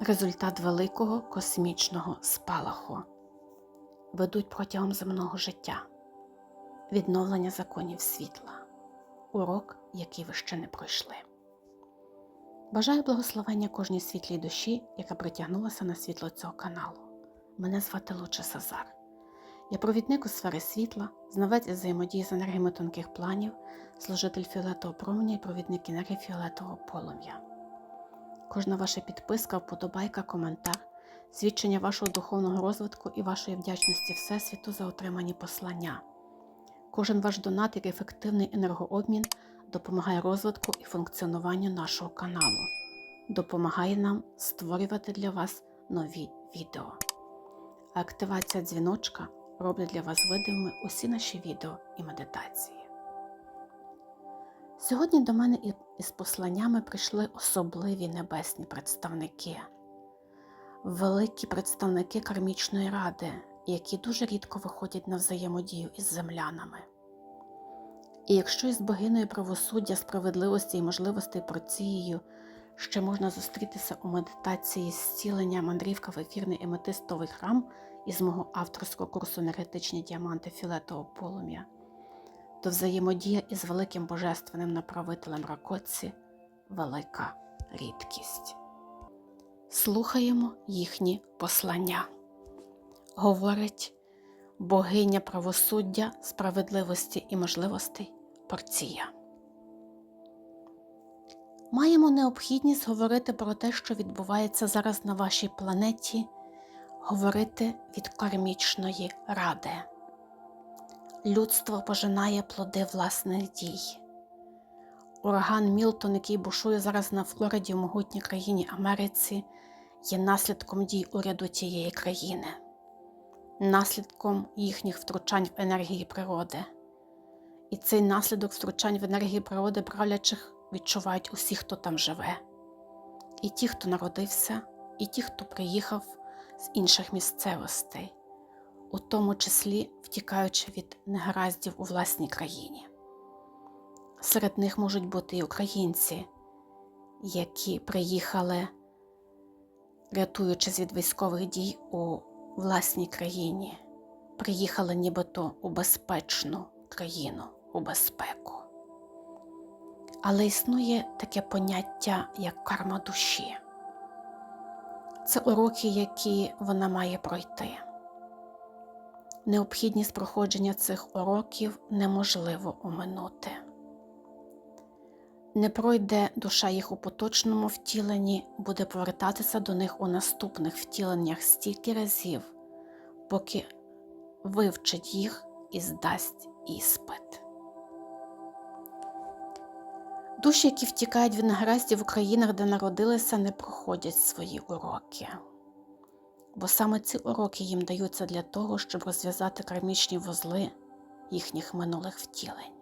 результат великого космічного спалаху, ведуть протягом земного життя, відновлення законів світла, урок, який ви ще не пройшли. Бажаю благословення кожній світлій душі, яка притягнулася на світло цього каналу. Мене звати Луча Сазар. Я провідник у сфери світла, знавець із взаємодії з енергіями тонких планів, служитель фіолетового променя і провідник енергії фіолетового полум'я. Кожна ваша підписка, вподобайка, коментар, свідчення вашого духовного розвитку і вашої вдячності Всесвіту за отримані послання. Кожен ваш донат як ефективний енергообмін допомагає розвитку і функціонуванню нашого каналу, допомагає нам створювати для вас нові відео. Активація дзвіночка робить для вас видимими усі наші відео і медитації. Сьогодні до мене із посланнями прийшли особливі небесні представники, великі представники кармічної ради, які дуже рідко виходять на взаємодію із землянами. І якщо із богиною правосуддя, справедливості і можливостей Процією ще можна зустрітися у медитації зцілення мандрівка в ефірний еметистовий храм із мого авторського курсу енергетичні діаманти фіолетового полум'я, то взаємодія із великим божественним направителем Ракоці велика рідкість. Слухаємо їхні послання. Говорить богиня правосуддя, справедливості і можливостей Порція. Маємо необхідність говорити про те, що відбувається зараз на вашій планеті, говорити від кармічної ради. Людство пожинає плоди власних дій. Ураган Мілтон, який бушує зараз на Флориді в могутній країні Америці, є наслідком дій уряду тієї країни, наслідком їхніх втручань в енергії природи. І цей наслідок втручань в енергії природи правлячих відчувають усі, хто там живе. І ті, хто народився, і ті, хто приїхав з інших місцевостей, у тому числі втікаючи від негараздів у власній країні. Серед них можуть бути і українці, які приїхали, рятуючись від військових дій у власній країні, приїхали нібито у безпечну країну, у безпеку. Але існує таке поняття, як карма душі. Це уроки, які вона має пройти. Необхідність проходження цих уроків неможливо оминути. Не пройде душа їх у поточному втіленні, буде повертатися до них у наступних втіленнях стільки разів, поки вивчить їх і здасть іспит. Душі, які втікають від негараздів в країнах, де народилися, не проходять свої уроки. Бо саме ці уроки їм даються для того, щоб розв'язати кармічні вузли їхніх минулих втілень.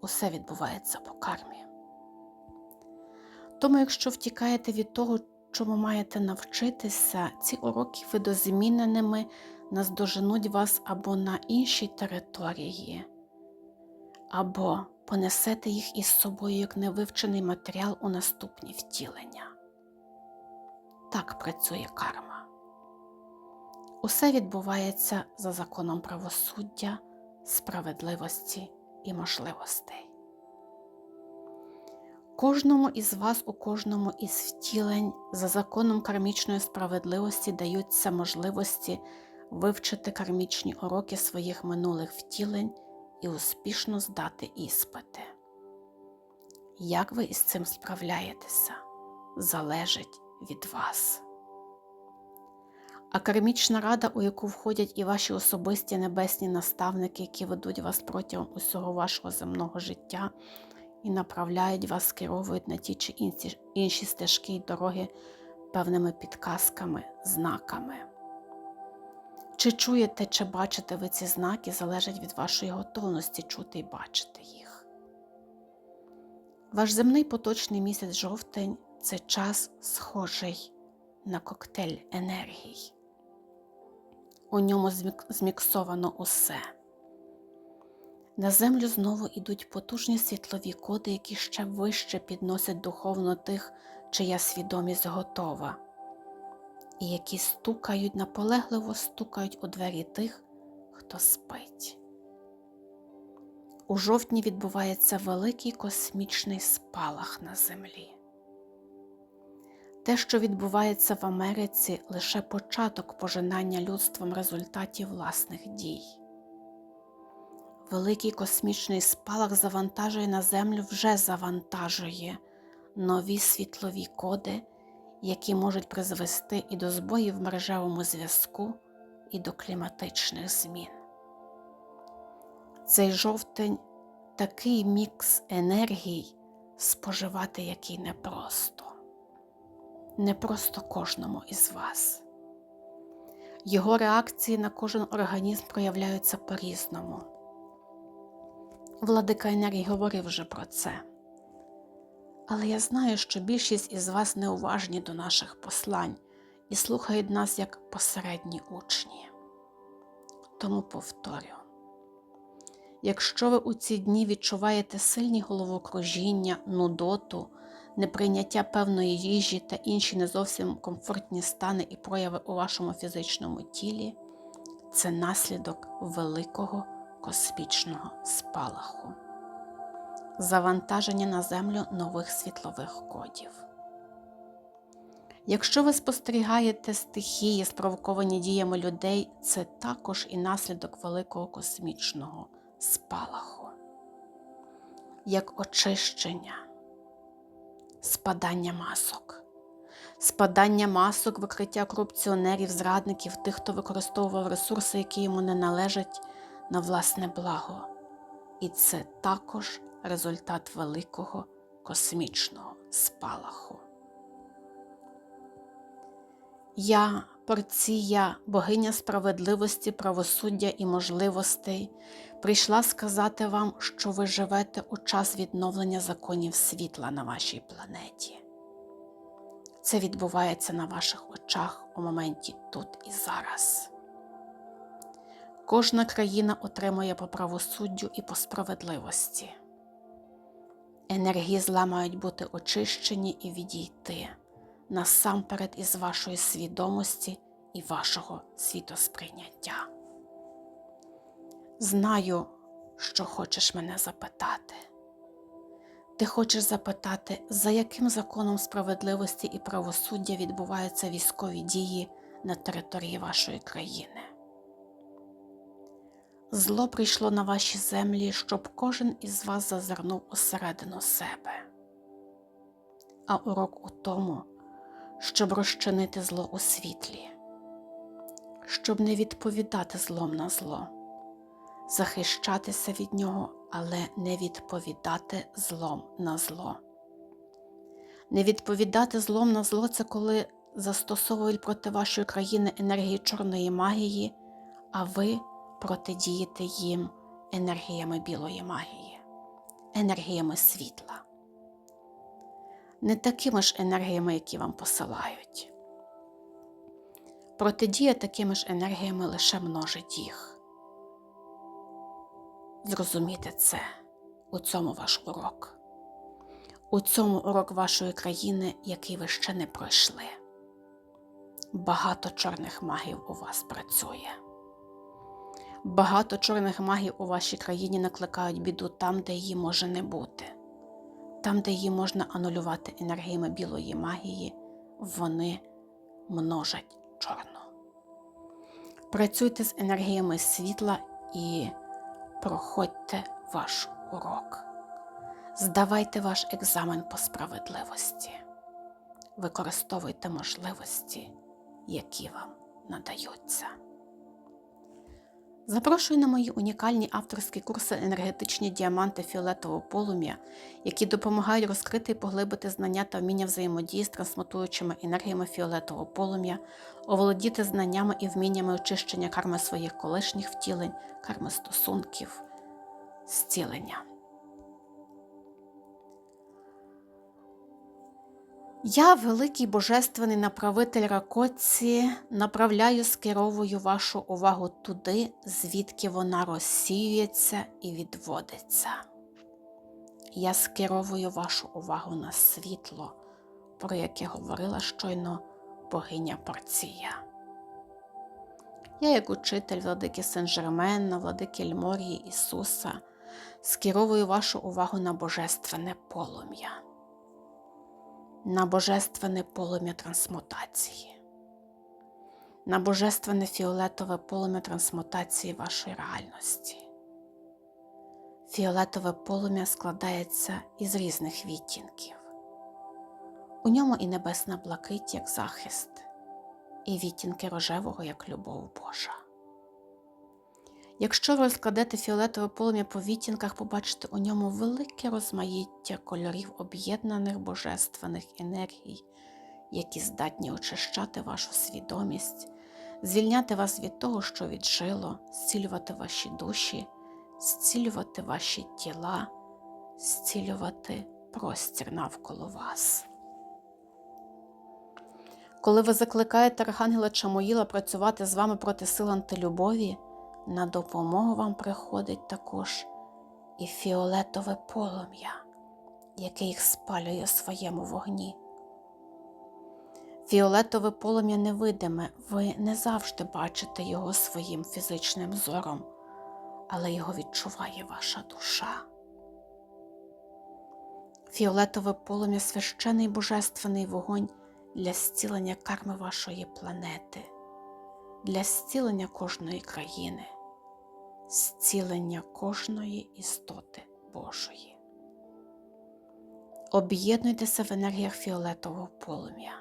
Усе відбувається по кармі. Тому, якщо втікаєте від того, чому маєте навчитися, ці уроки видозміненими наздоженуть вас або на іншій території, або понесете їх із собою як невивчений матеріал у наступні втілення. Так працює карма. Усе відбувається за законом правосуддя, справедливості і можливостей. Кожному із вас у кожному із втілень за законом кармічної справедливості даються можливості вивчити кармічні уроки своїх минулих втілень і успішно здати іспити. Як ви із цим справляєтеся, залежить від вас. А кармічна рада, у яку входять і ваші особисті небесні наставники, які ведуть вас протягом усього вашого земного життя і направляють вас, скеровують на ті чи інші, інші стежки й дороги певними підказками, знаками. Чи чуєте, чи бачите ви ці знаки, залежить від вашої готовності чути і бачити їх. Ваш земний поточний місяць жовтень це час схожий на коктейль енергій. У ньому змік- зміксовано усе. На землю знову ідуть потужні світлові коди, які ще вище підносять духовно тих, чия свідомість готова, і які стукають, наполегливо стукають у двері тих, хто спить. У жовтні відбувається великий космічний спалах на землі. Те, що відбувається в Америці, лише початок пожинання людством результатів власних дій. Великий космічний спалах завантажує на Землю вже завантажує нові світлові коди, які можуть призвести і до збоїв в мережевому зв'язку, і до кліматичних змін. Цей жовтень такий мікс енергій, споживати який непросто, не просто кожному із вас. Його реакції на кожен організм проявляються по-різному. Владика енергії говорив вже про це. Але я знаю, що більшість із вас неуважні до наших послань і слухають нас як посередні учні. Тому повторю. Якщо ви у ці дні відчуваєте сильні головокружіння, нудоту, неприйняття певної їжі та інші не зовсім комфортні стани і прояви у вашому фізичному тілі, це наслідок великого космічного спалаху, завантаження на Землю нових світлових кодів. Якщо ви спостерігаєте стихії, спровоковані діями людей, це також і наслідок великого космічного спалаху, як очищення, спадання масок, спадання масок, викриття корупціонерів, зрадників, тих, хто використовував ресурси, які йому не належать, на власне благо. І це також результат великого космічного спалаху. Я, порція, богиня справедливості, правосуддя і можливостей, прийшла сказати вам, що ви живете у час відновлення законів світла на вашій планеті. Це відбувається на ваших очах у моменті тут і зараз. Кожна країна отримує по правосуддю і по справедливості. Енергії зла мають бути очищені і відійти насамперед із вашої свідомості і вашого світосприйняття. Знаю, що хочеш мене запитати. Ти хочеш запитати, за яким законом справедливості і правосуддя відбуваються військові дії на території вашої країни. Зло прийшло на ваші землі, щоб кожен із вас зазирнув усередину себе. А урок у тому, щоб розчинити зло у світлі, щоб не відповідати злом на зло, захищатися від нього, але не відповідати злом на зло. Не відповідати злом на зло це коли застосовують проти вашої країни енергії чорної магії, а ви протидієте їм енергіями білої магії, енергіями світла не такими ж енергіями, які вам посилають. Протидія такими ж енергіями лише множить їх. Зрозуміти це у цьому ваш урок, у цьому урок вашої країни, який ви ще не пройшли. Багато чорних магів у вас працює. Багато чорних магів у вашій країні накликають біду там, де її може не бути. Там, де її можна анулювати енергіями білої магії, вони множать чорну. Працюйте з енергіями світла і проходьте ваш урок. Здавайте ваш екзамен по справедливості. Використовуйте можливості, які вам надаються. Запрошую на мої унікальні авторські курси енергетичні діаманти фіолетового полум'я, які допомагають розкрити і поглибити знання та вміння взаємодії з трансмутуючими енергіями фіолетового полум'я, оволодіти знаннями і вміннями очищення карми своїх колишніх втілень, карми стосунків, зцілення. Я, великий божественний направитель Ракоці, направляю, скеровую вашу увагу туди, звідки вона розсіюється і відводиться. Я скеровую вашу увагу на світло, про яке говорила щойно богиня Порція. Я, як учитель владики Сен-Жермена, владики Ельморії Ісуса, скеровую вашу увагу на божественне полум'я, на божественне полум'я трансмутації, на божественне фіолетове полум'я трансмутації вашої реальності. Фіолетове полум'я складається із різних відтінків. У ньому і небесна блакить як захист, і відтінки рожевого як любов Божа. Якщо розкладете фіолетове полум'я по відтінках, побачите у ньому велике розмаїття кольорів об'єднаних божественних енергій, які здатні очищати вашу свідомість, звільняти вас від того, що віджило, зцілювати ваші душі, зцілювати ваші тіла, зцілювати простір навколо вас. Коли ви закликаєте Архангела Чамоїла працювати з вами проти сил антилюбові, на допомогу вам приходить також і фіолетове полум'я, яке їх спалює в своєму вогні. Фіолетове полум'я невидиме, ви не завжди бачите його своїм фізичним зором, але його відчуває ваша душа. Фіолетове полум'я священий божественний вогонь для зцілення карми вашої планети, для зцілення кожної країни, зцілення кожної істоти Божої. Об'єднуйтеся в енергіях фіолетового полум'я.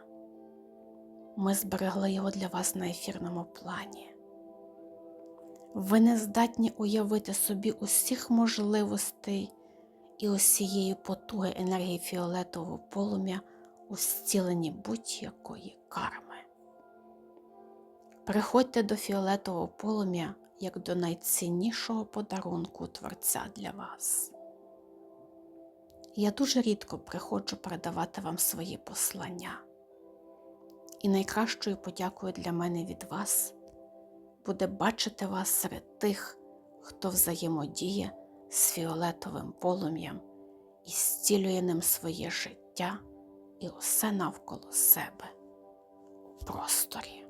Ми зберегли його для вас на ефірному плані. Ви не здатні уявити собі усіх можливостей і усієї потуги енергії фіолетового полум'я у зціленні будь-якої карми. Приходьте до фіолетового полум'я як до найціннішого подарунку Творця для вас. Я дуже рідко приходжу передавати вам свої послання. І найкращою подякою для мене від вас буде бачити вас серед тих, хто взаємодіє з фіолетовим полум'ям і зцілює ним своє життя і усе навколо себе у просторі.